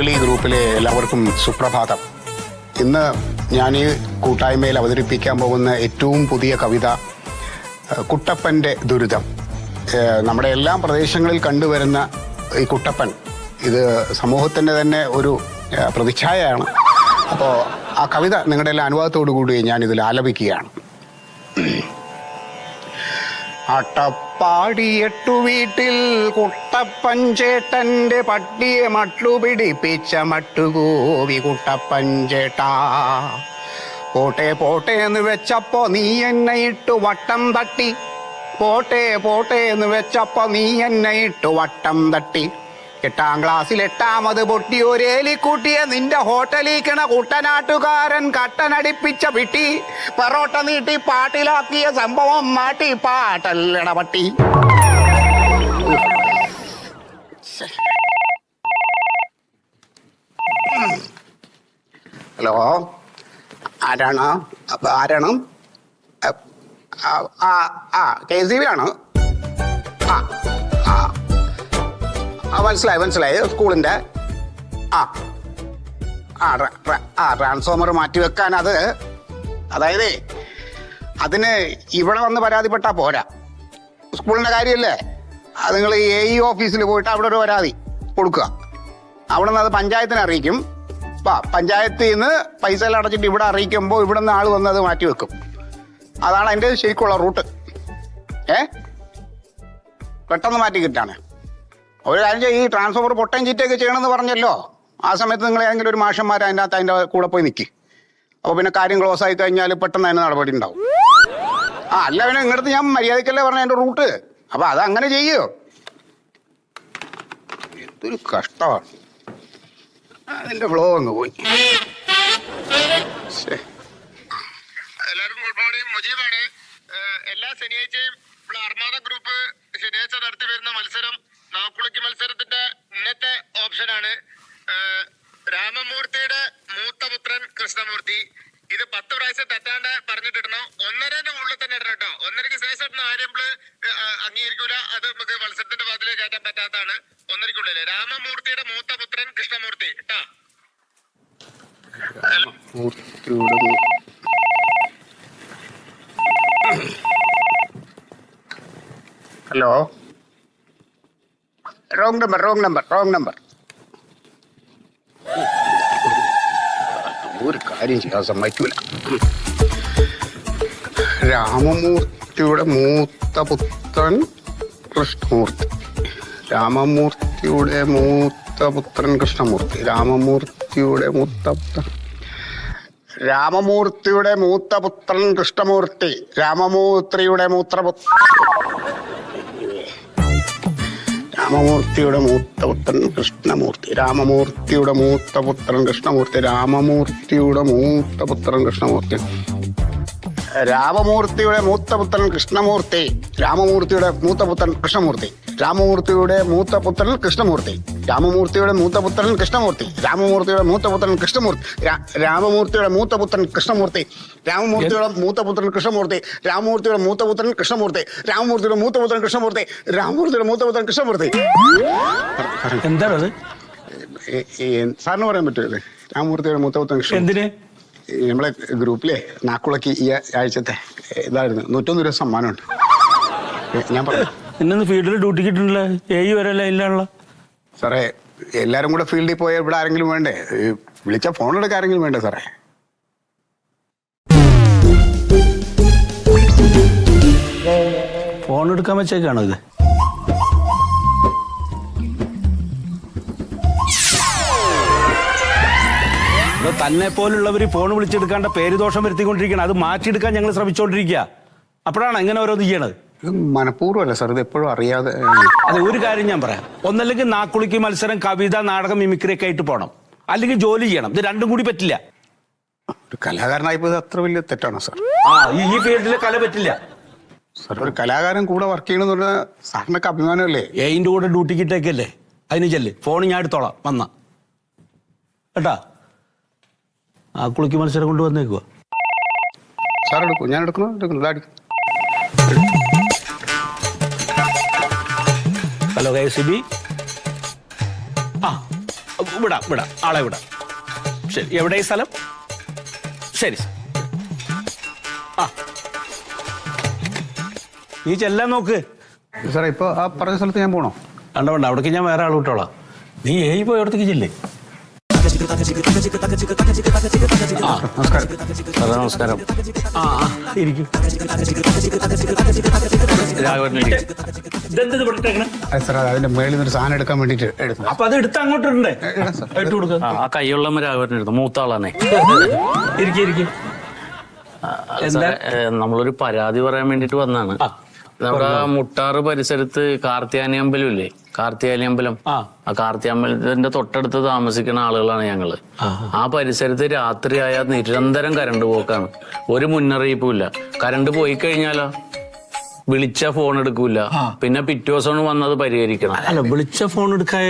കൈരളി ഗ്രൂപ്പിലെ എല്ലാവർക്കും സുപ്രഭാതം. ഇന്ന് ഞാൻ ഈ കൂട്ടായ്മയിൽ അവതരിപ്പിക്കാൻ പോകുന്ന ഏറ്റവും പുതിയ കവിത കുട്ടപ്പന്റെ ദുരിതം. നമ്മുടെ എല്ലാ പ്രദേശങ്ങളിൽ കണ്ടുവരുന്ന ഈ കുട്ടപ്പൻ ഇത് സമൂഹത്തിന്റെ തന്നെ ഒരു പ്രതിച്ഛായയാണ്. അപ്പോൾ ആ കവിത നിങ്ങളുടെ എല്ലാ അനുവാദത്തോടു കൂടി ഞാനിതിൽ ആലപിക്കുകയാണ്. അട്ടപ്പാടിയെട്ടു വീട്ടിൽ കുട്ടപ്പൻ ചേട്ടന്റെ പട്ടിയെ മട്ടു പിടിപ്പിച്ച മട്ടുകൂവി കുട്ടപ്പൻ ചേട്ടാ പോട്ടെ പോട്ടെ എന്ന് വെച്ചപ്പോ നീ എന്നെ ഇട്ടു വട്ടം തട്ടി. പോട്ടെ പോട്ടെ എന്ന് വെച്ചപ്പോ നീ എന്നെ ഇട്ടു വട്ടം തട്ടി. എട്ടാം ക്ലാസ്സിൽ എട്ടാമത് പൊട്ടി ഒരേലി കൂട്ടിയ നിന്റെ ഹോട്ടലിക്കണ കുട്ടനാട്ടുകാരൻ കട്ടനടിപ്പിച്ച പിട്ടി പെറോട്ട നീട്ടി പാട്ടിലാക്കിയ സംഭവം മാട്ടി പാട്ടല്ലട പട്ടി. ഹലോ ആരാണ്? ആരാണ്? ആ- കെ സി ബി ആണ്? ആ ആ മനസ്സിലായി മനസ്സിലായി. സ്കൂളിന്റെ ആ ആ ആ ട്രാൻസ്ഫോമർ മാറ്റി വെക്കാൻ അത്. അതായത് അതിന് ഇവിടെ വന്ന് പരാതിപ്പെട്ടാൽ പോരാ. സ്കൂളിന്റെ കാര്യമല്ലേ അത് നിങ്ങൾ എ ഇ ഓഫീസിൽ പോയിട്ട് അവിടെ ഒരു പരാതി കൊടുക്കുക. അവിടെ നിന്ന് അത് പഞ്ചായത്തിനെ അറിയിക്കും. വാ പഞ്ചായത്തിൽ നിന്ന് പൈസ എല്ലാം അടച്ചിട്ട് ഇവിടെ അറിയിക്കുമ്പോൾ ഇവിടെ നിന്ന് ആൾ വന്ന് അത് മാറ്റി വെക്കും. അതാണ് അതിന്റെ ശരിക്കുള്ള റൂട്ട്. ഏ? പെട്ടെന്ന് മാറ്റി കിട്ടാണ്. ഒരു കാര്യം ചെയ്യാം ഈ ട്രാൻസ്ഫോമർ പൊട്ടയും ചീറ്റയൊക്കെ ചെയ്യണമെന്ന് പറഞ്ഞല്ലോ. ആ സമയത്ത് നിങ്ങൾ ഏതെങ്കിലും ഒരു മാഷന്മാർ അതിന്റെ അകത്ത് അതിന്റെ കൂടെ പോയി നിൽക്കി അപ്പോൾ പിന്നെ കാര്യം ക്ലോസ് ആയി കഴിഞ്ഞാൽ പെട്ടെന്ന് അതിന് നടപടി ഉണ്ടാവും. ആ അല്ല പിന്നെ ഇങ്ങടുത്ത് ഞാൻ മര്യാദക്കല്ലേ പറഞ്ഞ എന്റെ റൂട്ട് അപ്പോൾ അത് അങ്ങനെ ചെയ്യോ. എന്തൊരു കഷ്ടമാണ്. അതിന്റെ ഫ്ലോ അങ്ങ് പോയി. ശ്ശേ. എല്ലാവർക്കും ഗുഡ് മോർണിംഗ് മുജീബാണ് ഏഹ് എല്ലാ ശനിയാഴ്ചയും ഇവിടെ അർമാദ ഗ്രൂപ്പ് ശനിയാഴ്ച നടത്തി വരുന്ന മത്സരം നാക്കുളിക്ക് മത്സരത്തിന്റെ ഇന്നത്തെ ഓപ്ഷനാണ് ഏഹ് രാമമൂർത്തിയുടെ മൂത്ത പുത്രൻ കൃഷ്ണമൂർത്തി. ഇത് പത്ത് പ്രാവശ്യം തെറ്റാണ്ട് പറഞ്ഞിട്ടിടണം. ഒന്നരന്റെ ഉള്ളിൽ തന്നെ ഇടണം കേട്ടോ. ഒന്നരക്ക് ശേഷം ഇടുന്ന അംഗീകരിക്കൂല. അത് നമുക്ക് മത്സരത്തിന്റെ ഭാഗത്തിലേക്ക് കയറ്റാൻ പറ്റാത്തതാണ് ഒന്നരക്കുള്ളിൽ രാമമൂർത്തിയുടെ മൂത്ത പുത്രൻ കൃഷ്ണമൂർത്തി കേട്ടോ. Hello wrong number wrong number wrong number ഒരു കാര്യം ചെയ്യാൻ സമ്മതിക്കൂല. രാമമൂർത്തിയുടെ മൂത്ത പുത്രൻ കൃഷ്ണമൂർത്തി. രാമമൂർത്തിയുടെ മൂത്ത പുത്രൻ കൃഷ്ണമൂർത്തി. രാമമൂർത്തിയുടെ മൂത്ത പുത്രൻ. രാമമൂർത്തിയുടെ മൂത്ത പുത്രൻ കൃഷ്ണമൂർത്തി. രാമമൂർത്തിയുടെ മൂത്രപുത്ര രാമമൂർത്തിയുടെ മൂത്ത പുത്രൻ കൃഷ്ണമൂർത്തി. രാമമൂർത്തിയുടെ മൂത്ത പുത്രൻ കൃഷ്ണമൂർത്തി. രാമമൂർത്തിയുടെ മൂത്ത പുത്രൻ കൃഷ്ണമൂർത്തി. രാമമൂർത്തിയുടെ മൂത്ത പുത്രൻ കൃഷ്ണമൂർത്തി. രാമമൂർത്തിയുടെ മൂത്ത പുത്രൻ കൃഷ്ണമൂർത്തി. രാമമൂർത്തിയുടെ മൂത്ത പുത്രൻ കൃഷ്ണമൂർത്തി. രാമമൂർത്തിയുടെ മൂത്തപുത്രൻ കൃഷ്ണമൂർത്തി. രാമമൂർത്തിയുടെ മൂത്തപുത്രൻ കൃഷ്ണമൂർത്തി. രാമമൂർത്തിയുടെ മൂത്തപുത്രൻ കൃഷ്ണമൂർത്തി. രാമമൂർത്തിയുടെ മൂത്തപുത്രൻ കൃഷ്ണമൂർത്തി. രാമമൂർത്തിയുടെ മൂത്തപുത്രൻ കൃഷ്ണമൂർത്തി. രാമമൂർത്തിയുടെ മൂത്ത പുത്രൻ കൃഷ്ണമൂർത്തി. രാമമൂർത്തിയുടെ മൂത്തപുത്രൻ കൃഷ്ണമൂർത്തി. എന്താണത് സാറിന് പറയാൻ പറ്റുമല്ലേ രാമമൂർത്തിയുടെ മൂത്ത പുത്രൻ കൃഷ്ണ എന്തിന്? നമ്മളെ ഗ്രൂപ്പിലെ നാക്കുളക്ക് ഈ ആഴ്ചത്തെ ഇതായിരുന്നു. നൂറ്റൊന്ന് രൂപ സമ്മാനമുണ്ട്. ഞാൻ പറഞ്ഞു ഫീൽഡിൽ ഡ്യൂട്ടിക്ക് ഏഴ് വരെ ലൈനിലാണല്ലോ സാറേ എല്ലാരും കൂടെ ഫീൽഡിൽ പോയ ഇവിടെ ആരെങ്കിലും വേണ്ടേ? വിളിച്ച ഫോൺ എടുക്കാൻ ആരെങ്കിലും വേണ്ടേ സാറേ? ഫോൺ എടുക്കാൻ വെച്ചേക്കാണോ ഇത്? തന്നെ പോലുള്ളവർ ഫോൺ വിളിച്ചെടുക്കാണ്ട പേര് ദോഷം വരുത്തിക്കൊണ്ടിരിക്കണം അത് മാറ്റിയെടുക്കാൻ ഞങ്ങൾ ശ്രമിച്ചുകൊണ്ടിരിക്കുക അപ്പോഴാണ് എങ്ങനെ ഓരോന്ന് ചെയ്യണത്. ഇത് മനഃപൂർവമല്ല സാർ ഇത് എപ്പോഴും അറിയാതെ അതെ ഒരു കാര്യം ഞാൻ പറയാം. ഒന്നല്ലെങ്കിൽ നാക്കുളിക്ക് മത്സരം കവിത നാടകം മിമിക്രി ഒക്കെ ആയിട്ട് പോകണം അല്ലെങ്കിൽ ജോലി ചെയ്യണം. ഇത് രണ്ടും കൂടി പറ്റില്ല. ഒരു കലാകാരനായിപ്പോ ഇത് അത്ര വലിയ തെറ്റാണോ സാർ? ആ ഈ ഈ ഫീൽഡിൽ കല പറ്റില്ല. സാർ ഒരു കലാകാരൻ കൂടെ വർക്ക് ചെയ്യണമെന്ന് പറഞ്ഞാൽ സാറിനൊക്കെ അഭിമാനമല്ലേ? എയിന്റെ കൂടെ ഡ്യൂട്ടി ഇട്ടേക്കല്ലേ അതിന് ചെല്ല്. ഫോൺ ഞാൻ എടുത്തോളാം. വന്ന. കേട്ടാ? ആ കുളിക്ക് മത്സരം കൊണ്ട് വന്നേക്കുക സാർ എടുക്കും. ഞാൻ എടുക്കണോ? എടുക്കുന്നു ഇതാ എടുക്കും. Hello K C B? ആ വിടാം വിടാം. ആളെ വിടാം. ശരി എവിടെ ഈ സ്ഥലം? ശരി ആ. നീ ചെല്ലാൻ നോക്ക്. സാറേ ഇപ്പോൾ ആ പറഞ്ഞ സ്ഥലത്ത് ഞാൻ പോകണോ വേണ്ട വേണ്ട. അവിടേക്ക് ഞാൻ വേറെ ആൾ വിട്ടോളാം. നീ ഏഴ് പോയി അവിടത്തേക്ക് ചെല്ലേ. നമസ്കാരം. സാറേ നമസ്കാരം. ആ ആ ഇരിക്കും. ഇതെന്ത് അതിന്റെ മേളിൽ നിന്ന് ഒരു സാധനം എടുക്കാൻ വേണ്ടിട്ട് എടുക്കും അപ്പൊ അത് എടുത്ത് അങ്ങോട്ട് ഇടണ്ടേ? ഇട്ട് കൊടുക്ക. ആ, ആ കൈയുള്ള രാഘവനെടുത്തു മൂത്ത ആളാണേ. ഇരിക്കും ഇരിക്കും. എന്താ? സാറേ, ഏ, നമ്മളൊരു പരാതി പറയാൻ വേണ്ടിട്ട് വന്നാണ്. നമ്മുടെ ആ മുട്ടാറ് പരിസരത്ത് കാർത്തിയാനി അമ്പലം ഇല്ലേ? കാർത്തിയാനി അമ്പലം. ആ. അമ്പലത്തിന്റെ തൊട്ടടുത്ത് താമസിക്കുന്ന ആളുകളാണ് ഞങ്ങൾ. ആ പരിസരത്ത് രാത്രിയായ നിരന്തരം കരണ്ട് പോക്കാണ്. ഒരു മുന്നറിയിപ്പും ഇല്ല. കരണ്ട് പോയി കഴിഞ്ഞാലോ? വിളിച്ച ഫോൺ എടുക്കൂല. പിന്നെ പിറ്റേ ദിവസം വന്നത് പരിഹരിക്കണം. അല്ല വിളിച്ച ഫോൺ എടുക്കായ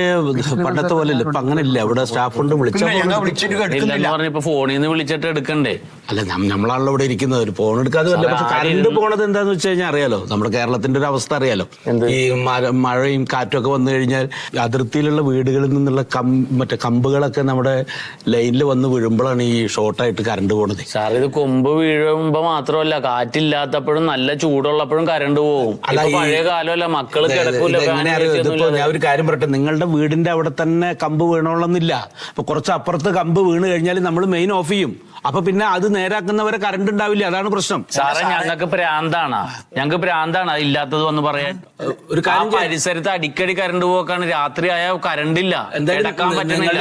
പണ്ടത്തെ പോലെ ഇല്ല. ഇപ്പൊ അങ്ങനെ ഇല്ല ഇവിടെ സ്റ്റാഫ് ഉണ്ട് വിളിച്ച ഫോൺ ഇല്ലെന്ന് പറഞ്ഞ ഇപ്പൊ ഫോണിൽ നിന്ന് വിളിച്ചിട്ട് എടുക്കണ്ടേ? അല്ല നമ്മളാണല്ലോ ഇവിടെ ഇരിക്കുന്നത്. ഒരു ഫോൺ എടുക്കാതെ വല്ല പക്ഷെ കറണ്ട് പോണത് എന്താന്ന് വെച്ച് കഴിഞ്ഞാൽ അറിയാലോ? നമ്മുടെ കേരളത്തിന്റെ ഒരു അവസ്ഥ അറിയാലോ? ഈ മര- മഴയും കാറ്റും ഒക്കെ വന്നു കഴിഞ്ഞാൽ അതിർത്തിയിലുള്ള വീടുകളിൽ നിന്നുള്ള കം മറ്റേ കമ്പുകളൊക്കെ നമ്മുടെ ലൈനിൽ വന്ന് വീഴുമ്പോഴാണ് ഈ ഷോർട്ടായിട്ട് കറണ്ട് പോണത്. സാർ ഇത് കൊമ്പ് വീഴുമ്പോ മാത്രമല്ല കാറ്റില്ലാത്തപ്പോഴും നല്ല ചൂടുള്ളപ്പോഴും കരണ്ട് പോകും അല്ല, ഈ- പഴയ കാലമല്ല മക്കൾ ഇത് കിടക്കൂല എങ്ങനെ അറിയോ? ഇതിപ്പോ ഞാൻ ഒരു കാര്യം പറയട്ടെ. നിങ്ങളുടെ വീടിന്റെ അവിടെ തന്നെ കമ്പ് വീണോളന്നില്ല. അപ്പൊ കുറച്ച് അപ്പുറത്ത് കമ്പ് വീണ് കഴിഞ്ഞാൽ നമ്മൾ മെയിൻ ഓഫ് ചെയ്യും. അപ്പൊ പിന്നെ അത് നേരാക്കുന്നവരെ കറണ്ട് ഉണ്ടാവില്ല. അതാണ് പ്രശ്നം. സാറേ ഞങ്ങൾക്ക് പ്രാന്താണ്. ഞങ്ങൾക്ക് പ്രാന്താണ്. ഇല്ലാത്തത് വന്ന് പറയാൻ. ഒരു കാര്യം പരിസരത്ത് അടിക്കടി കറണ്ട് പോക്കാണ്. രാത്രി ആയാൽ കറണ്ട് ഇല്ല. കിടക്കാൻ പറ്റുന്നില്ല.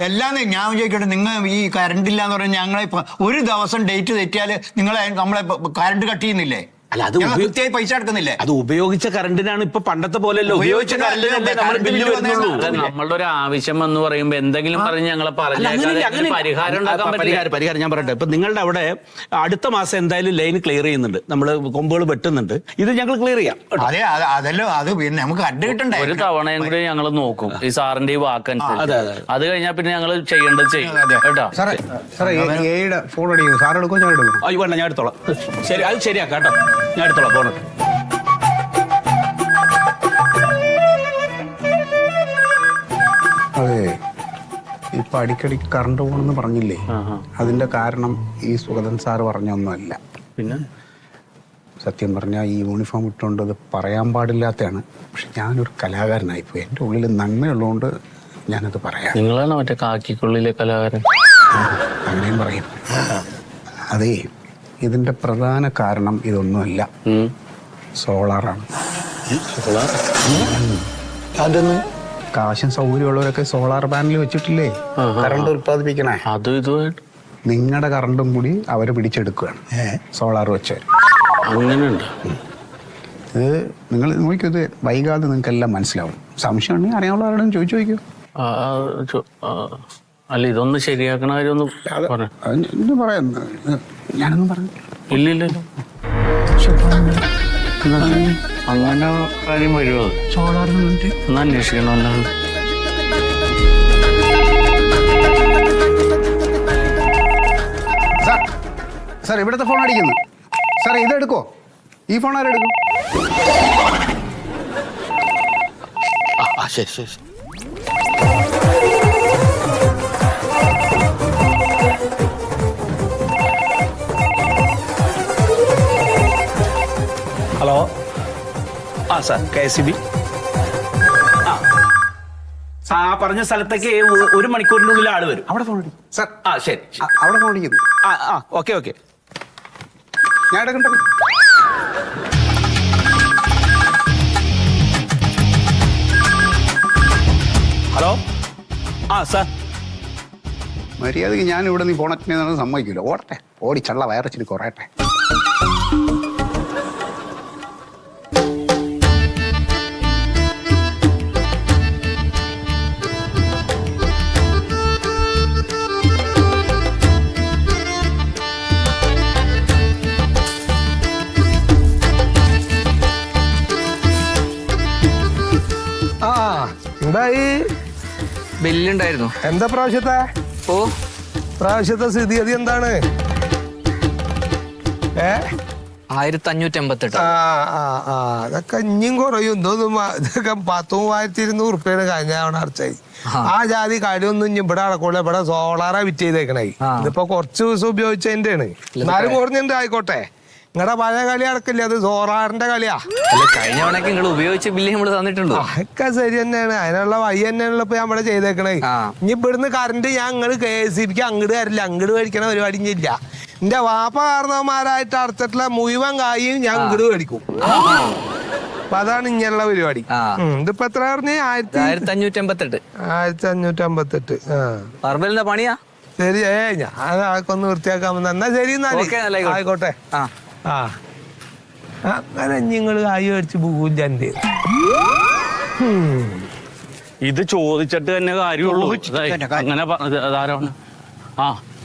എല്ലാം ഞാൻ ചോദിക്കട്ടെ നിങ്ങൾ ഈ കറണ്ട് ഇല്ല എന്ന് പറഞ്ഞാൽ ഞങ്ങളെ ഒരു ദിവസം ഡേറ്റ് തെറ്റിയാൽ നിങ്ങളെ നമ്മളെ കറണ്ട് കട്ട് ചെയ്യുന്നില്ലേ? അല്ല, അത് കൃത്യമായി പൈസ അടക്കുന്നില്ലേ? അത് ഉപയോഗിച്ച കറണ്ടിനാണ് ഇപ്പൊ പണ്ടത്തെ പോലെ ഉപയോഗിച്ച കറണ്ടിനല്ലേ നമ്മൾ ബില്ല് വരുന്നുള്ളൂ. നമ്മളുടെ ഒരു ആവശ്യം എന്ന് പറയുമ്പോ എന്തെങ്കിലും പറഞ്ഞ് ഞങ്ങളെ പറഞ്ഞു. പരിഹാരം ഞാൻ പറയട്ടെ. ഇപ്പൊ നിങ്ങളുടെ അവിടെ അടുത്ത മാസം എന്തായാലും ലൈൻ ക്ലിയർ ചെയ്യുന്നുണ്ട്. നമ്മൾ കൊമ്പുകൾ വെട്ടുന്നുണ്ട്. ഇത് ഞങ്ങൾ ക്ലിയർ ചെയ്യാം. അതെ അത് അതല്ലോ അത് പിന്നെ നമുക്ക് അഡ് കിട്ടണ്ടേ? ഒരു തവണയും കൂടി ഞങ്ങൾ നോക്കും. ഈ സാറിന്റെ ഈ വാക്ക് വാക്കനുസരിച്ച് അതെ. അത്. കഴിഞ്ഞാൽ പിന്നെ ഞങ്ങൾ ചെയ്യേണ്ടത് ചെയ്യും. അതെ, അതെ. കേട്ടോ? സാറേ സാറേ ഫോൺ അടിക്കുന്നു. സാർ ഞാൻ എടുക്കും അയ്യോ വേണ്ട ഞാൻ എടുത്തോളാം. ശരി അത് ശരിയാക്കാം കേട്ടോ. ഞാൻ എടുത്തോളാം പോകണം അതെ ഇപ്പൊ അടിക്കടി കറണ്ട് പോണെന്ന് പറഞ്ഞില്ലേ? അതിന്റെ കാരണം ഈ സുഗതൻ സാർ പറഞ്ഞൊന്നുമല്ല പിന്നെ? സത്യം പറഞ്ഞാൽ ഈ യൂണിഫോം ഇട്ടുകൊണ്ട് അത് പറയാൻ പാടില്ലാത്തതാണ് പക്ഷെ ഞാനൊരു കലാകാരനായിപ്പോയി എന്റെ ഉള്ളിൽ നന്മയുള്ളതുകൊണ്ട് ഞാനത് പറയാം. നിങ്ങളാണ് മറ്റേ കാക്കിക്കുള്ളിലെ കലാകാരൻ? അങ്ങനെയും പറയും. അതേ ഇതിന്റെ പ്രധാന കാരണം ഇതൊന്നുമല്ല. സോളാറാണ്. അതൊന്ന് കാശും സൗകര്യമുള്ളവരൊക്കെ സോളാർ പാനൽ വെച്ചിട്ടില്ലേ? കറണ്ട് ഉൽപ്പാദിപ്പിക്കണേ. അതും ഇതുമായിട്ട്. നിങ്ങളുടെ കറണ്ടും കൂടി അവർ പിടിച്ചെടുക്കുകയാണ്. സോളാർ വെച്ചവർ അങ്ങനെയുണ്ട്. ഇത് നിങ്ങൾ നോക്കിയോ ഇത് വൈകാതെ നിങ്ങൾക്ക് എല്ലാം മനസ്സിലാവും. സംശയം ഉണ്ടെങ്കിൽ അറിയാനുള്ള ആരോടും ചോദിച്ചു നോക്കൂ അല്ല ഇതൊന്ന് ശരിയാക്കണ കാര്യം ഒന്ന് പറയാം. ഞാനൊന്നും പറഞ്ഞു. അങ്ങനെ കാര്യം വരുമോ? ഒന്ന് അന്വേഷിക്കണമല്ലോ സാർ സാർ ഇവിടുത്തെ ഫോൺ അടിക്കുന്നു. സാർ ഇതെടുക്കോ ഈ ഫോൺ ആരെടുക്കും ശരി ശരി ശരി. Sir K S B. ആ. പറഞ്ഞ സ്ഥലത്തേക്ക് ഒരു മണിക്കൂറിന്റെ ഉള്ളിൽ ആൾ വരും. അവിടെ ഫോൺ സർ ആ ശരി അവിടെ ഫോൺ അടിക്കുന്നു ആ ആ ഓക്കെ ഓക്കെ. ഞാൻ എടുക്കണ്ട ഹലോ? ആ സാർ. മര്യാദയ്ക്ക് ഞാൻ ഇവിടെ നീ ഫോണറ്റിനെ സമ്മതിക്കില്ല ഓടട്ടെ. ഓടി ചള്ള വയറച്ചിട്ട് കുറയട്ടെ. ബില്ലുണ്ടായിരുന്നു എന്താ പ്രാവശ്യത്തെ? ഓ. പ്രാവശ്യത്തെ സ്ഥിതിഗതി എന്താണ്? ഏ? ആയിരത്തി അഞ്ഞൂറ്റി എൺപത്തെട്ട് ആ ആ ആ. അതൊക്കെ ഇനിയും കുറയും. ഇതൊന്നും ഇതൊക്കെ പത്തും മൂവായിരത്തി ഇരുന്നൂറ് ഉറുപ്പ്യാണ് കഴിഞ്ഞ തവണ അടച്ചായി. ആ. ജാതി കഴിവൊന്നും ഇനി ഇവിടെ നടക്കൂല. ഇവിടെ സോളാറാ വിറ്റ് ചെയ്തേക്കണേ. ഇതിപ്പോ കുറച്ച് ദിവസം ഉപയോഗിച്ചതിന്റെ ആണ് എന്നാലും കുറഞ്ഞിട്ട് ആയിക്കോട്ടെ നിങ്ങളുടെ പഴയ കളി നടക്കില്ല? അത് സോറാറിന്റെ കളിയാ. അല്ല കഴിഞ്ഞ നിങ്ങൾ ഉപയോഗിച്ച ബില്ല് നമ്മൾ തന്നിട്ടുണ്ടോ. അതൊക്കെ ശരി തന്നെയാണ്. അതിനുള്ള വഴി തന്നെയാണല്ലോ ഇപ്പൊ നമ്മളെ ചെയ്തേക്കണേ. ആ. ഇനി ഇവിടുന്ന് കറണ്ട് ഞാൻ ഇങ്ങൾ കെ എസ് ബിക്ക് അങ്ങോട്ട് വരില്ല അങ്ങോട്ട് മേടിക്കണ പരിപാടി ഇനി ഇല്ല. എന്റെ വാപ്പ കാരണവന്മാരായിട്ട് അടച്ചിട്ടുള്ള മുഴുവൻ കായും ഞാൻ ഇങ്ങോട്ട് മേടിക്കും. അപ്പൊ അതാണ് ഇങ്ങനെയുള്ള പരിപാടി. ആ. ഉം, ഇതിപ്പോ എത്ര പറഞ്ഞു? ആയിരത്തി ആയിരത്തി അഞ്ഞൂറ്റി എൺപത്തെട്ട് ആയിരത്തി അഞ്ഞൂറ്റി അമ്പത്തെട്ട് ആ. പറമ്പലിന്റെ പണിയാ? ശരി. ഏ ഞാൻ അതൊക്കെ ഒന്ന് വൃത്തിയാക്കാൻ വന്ന എന്നാ ശരി എന്നാൽ. ഓക്കേ, നല്ല ആയിക്കോട്ടെ. ആയിക്കോട്ടെ. ആ. ആ. അങ്ങനെ നിങ്ങൾ കായി അടിച്ച് പോകൂല്ല എന്റെ ഇത് ചോദിച്ചിട്ട് തന്നെ കാര്യമുള്ളൂ. അങ്ങനെ ധാരാളം ആ.